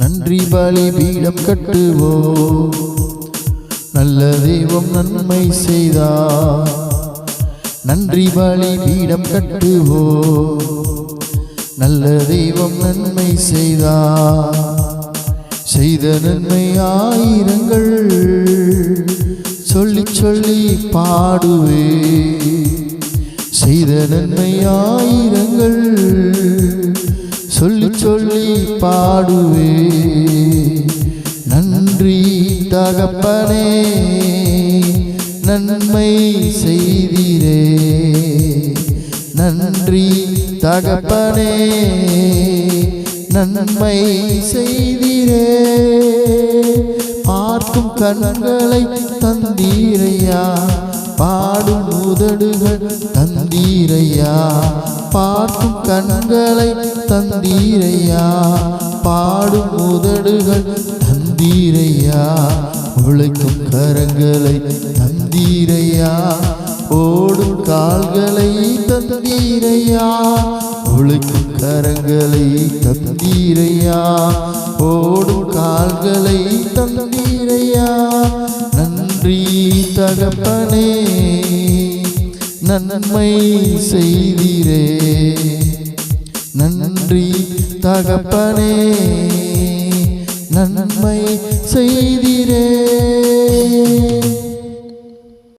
நன்றி பலி பீடம் கட்டுவோ நல்ல தெய்வம் நன்மை செய்தா நன்றி பலி பீடம் கட்டுவோ நல்ல தெய்வம் நன்மை செய்தா செய்த நன்மை ஆயிரங்கள் சொல்லி சொல்லி பாடுவே செய்த நன்மை ஆயிரங்கள் சொல்லி சொல்லி பாடுவே. நன்றி தகப்பனே நன்மை செய்தீரே நன்றி தகப்பனே நன்மை செய்தீரே பார்க்கும் கண்களை தந்தீரையா பாடும் உதடுகள் தந்த தந்தீரையா? பார்க்கும் கண்களை தந்தீரையா? பாடும் உதடுகள் தந்தீரையா? உழைக்கும் கரங்களை தந்தீரையா? ஓடும் கால்களை தந்தீரையா? உழைக்கும் கரங்களை தந்தீரையா? ஓடும் கால்களை தந்தீரையா? நன்றி தகப்பனே. நன்மை செய்தீரே நன்றி தகப்பனே. நன்மை